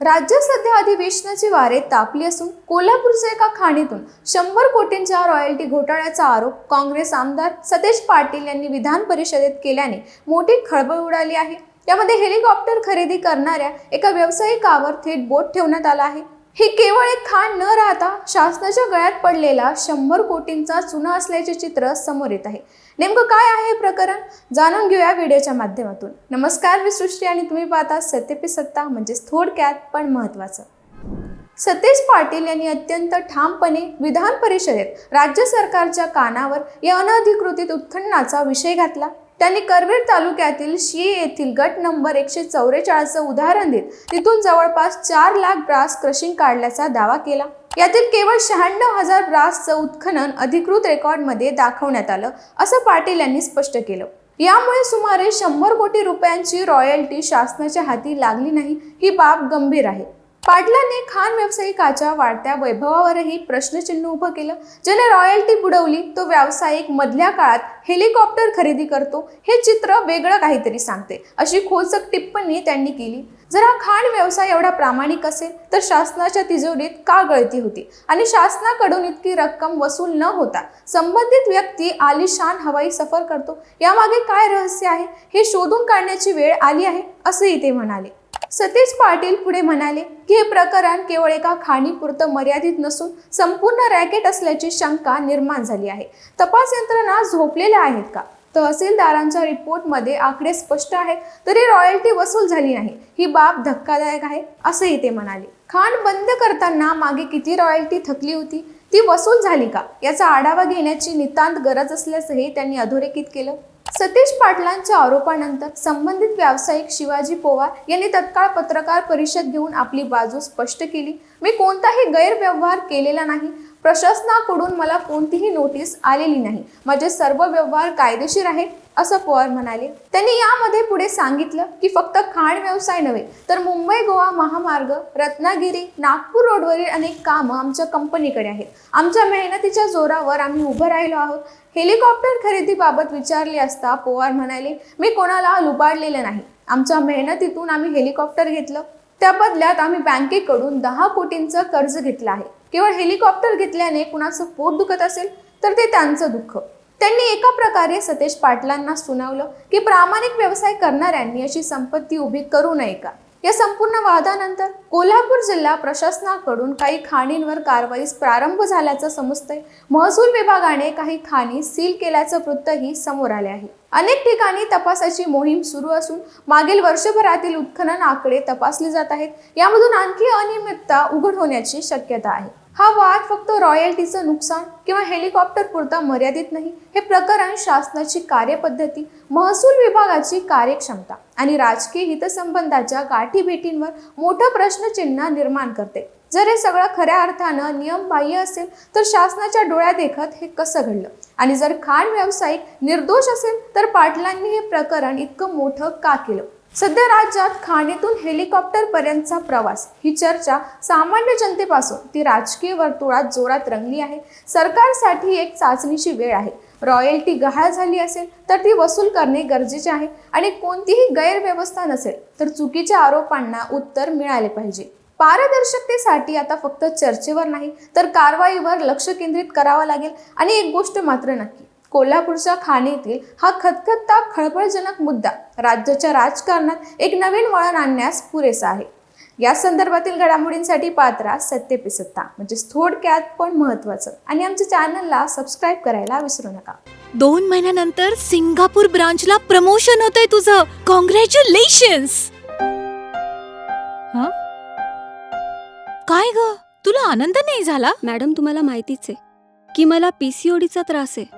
राज्यात सध्या अधिवेशनाची वारे तापली असून कोल्हापूरच्या एका खाणीतून शंभर कोटींच्या रॉयल्टी घोटाळ्याचा आरोप काँग्रेस आमदार सतेज पाटील यांनी विधान परिषदेत केल्याने मोठी खळबळ उडाली आहे. यामध्ये हेलिकॉप्टर खरेदी करणाऱ्या एका व्यावसायिकावर थेट बोट ठेवण्यात आला आहे. ही केवळ एक खाण न राहता शासनाच्या गळ्यात पडलेला शंभर कोटींचा चुना असल्याचे चित्र समोर येत आहे. नेमकं काय आहे हे प्रकरण? जाणून घेऊया व्हिडिओच्या माध्यमातून. नमस्कार मी सृष्टी आणि तुम्ही पाहता सत्यपी सत्ता म्हणजेच थोडक्यात पण महत्त्वाचं. सतेज पाटील यांनी अत्यंत ठामपणे विधान परिषदेत राज्य सरकारच्या कानावर या अनधिकृत उत्खननाचा विषय घातला. त्यांनी करवीर तालुक्यातील शी येथील गट नंबर एकशे चौवेचाळीसचं उदाहरण देत तिथून जवळपास चार लाख ब्रास क्रशिंग काढल्याचा दावा केला. यातील केवळ शहाण्णव हजार ब्रासचं उत्खनन अधिकृत रेकॉर्डमध्ये दाखवण्यात आलं असं पाटील यांनी स्पष्ट केलं. यामुळे सुमारे शंभर कोटी रुपयांची रॉयल्टी शासनाच्या हाती लागली नाही ही बाब गंभीर आहे. पाटलांनी खान व्यावसायिकाच्या वाढत्या वैभवावरही प्रश्नचिन्ह उभं केलं. ज्याने रॉयल्टी बुडवली तो व्यावसायिक मधल्या काळात हेलिकॉप्टर खरेदी करतो हे चित्र वेगळं काहीतरी सांगते अशी खोचक टिप्पणी त्यांनी केली. जर हा खाण व्यवसाय एवढा प्रामाणिक असेल तर शासनाच्या तिजोरीत का गळती होती? आणि शासनाकडून इतकी रक्कम वसूल न होता संबंधित व्यक्ती आलिशान हवाई सफर करतो यामागे काय रहस्य आहे? हे शोधून काढण्याची वेळ आली आहे असंही ते म्हणाले. सतीश पाटील पुढे म्हणाले की हे प्रकरण केवळ एका खाणीपुरतं मर्यादित नसून संपूर्ण रॅकेट असल्याची शंका निर्माण झाली आहे. तपास यंत्रणा झोपलेल्या आहेत का? तहसीलदारांच्या रिपोर्टमध्ये आकडे स्पष्ट आहेत तरी रॉयल्टी वसूल झाली नाही. ही बाब धक्कादायक आहे असंही ते म्हणाले. खाण बंद करताना मागे किती रॉयल्टी थकली होती? ती वसूल झाली का? याचा आढावा घेण्याची नितांत गरज असल्याचंही त्यांनी अधोरेखित केलं. सतीश पाटलांच्या आरोपानंतर संबंधित व्यावसायिक शिवाजी पोवार यांनी तत्काळ पत्रकार परिषद घेऊन आपली बाजू स्पष्ट केली. मी कोणताही गैरव्यवहार केलेला नाही. प्रशासनाकडून मला कोणतीही नोटीस आलेली नाही. माझे सर्व व्यवहार कायदेशीर आहेत असं पवार म्हणाले. त्यांनी यामध्ये पुढे सांगितलं की फक्त खाण व्यवसाय नव्हे तर मुंबई गोवा महामार्ग रत्नागिरी नागपूर रोडवरील अनेक कामं आमच्या कंपनीकडे आहेत. आमच्या मेहनतीच्या जोरावर आम्ही उभं राहिलो आहोत. हेलिकॉप्टर खरेदीबाबत विचारले असता पवार म्हणाले मी कोणाला लुबाडलेलं नाही. आमच्या मेहनतीतून आम्ही हेलिकॉप्टर घेतलं. त्या बदल्यात आम्ही बँकेकडून दहा कोटींचं कर्ज घेतलं आहे. केवळ हेलिकॉप्टर घेतल्याने कुणाचं पोट दुखत असेल तर ते त्यांचं दुःख. त्यांनी एका प्रकारे सतेज पाटलांना सुनावलं की प्रामाणिक व्यवसाय करणाऱ्यांनी अशी संपत्ती उभी करू नये का? या संपूर्ण वादानंतर कोल्हापूर जिल्हा प्रशासनाकडून काही खाणींवर कारवाईस प्रारंभ झाल्याचं समजतंय. महसूल विभागाने काही खाणी सील केल्याचं वृत्तही समोर आले आहे. अनेक ठिकाणी तपासाची मोहीम सुरू असून मागील वर्षभरातील उत्खनन आकडे तपासले जात आहेत. यामधून आणखी अनियमितता उघड होण्याची शक्यता आहे. हा वाद फक्त रॉयल्टीचं नुकसान किंवा हेलिकॉप्टर पुरता मर्यादित नाही हे प्रकरण शासनाची कार्यपद्धती महसूल विभागाची कार्यक्षमता आणि राजकीय हितसंबंधाच्या गाठीभेटींवर मोठं प्रश्नचिन्ह निर्माण करते. जर हे सगळं खऱ्या अर्थानं नियमबाह्य असेल तर शासनाच्या डोळ्या देखत हे कसं घडलं? आणि जर खाण व्यावसायिक निर्दोष असेल तर पाटलांनी हे प्रकरण इतकं मोठं का केलं? सध्या राज्यात खाणीतून हेलिकॉप्टर पर्यंतचा प्रवास. ही चर्चा सामान्य जनतेपासून ती राजकीय वर्तुळात जोरात रंगली आहे. सरकारसाठी एक चाचणीची वेळ आहे. रॉयल्टी गहाळ झाली असेल तर ती वसूल करणे गरजेचे आहे आणि कोणतीही गैरव्यवस्था नसेल तर चुकीच्या आरोपांना उत्तर मिळाले पाहिजे. पारदर्शकतेसाठी आता फक्त चर्चेवर नाही तर कारवाईवर लक्ष केंद्रित करावं लागेल आणि एक गोष्ट मात्र नक्की. कोल्हापूरच्या खाणीतील हा खतखतता खळबळजनक मुद्दा राज्याच्या राजकारणात एक नवीन वळण आणण्यास पुरेसा आहे. या संदर्भातील घडामोडींसाठी पात्रा सत्य सत्ता म्हणजे थोडक्यात पण महत्त्वाचं. आणि आमच्या चॅनलला सबस्क्राईब करायला विसरू नका. दोन महिन्यानंतर सिंगापूर ब्रांचला प्रमोशन होतंय तुझं. कॉंग्रॅच्युलेशन्स काय ग? तुला आनंद नाही झाला? मॅडम तुम्हाला माहितीच आहे की मला पीसीओडीचा त्रास आहे.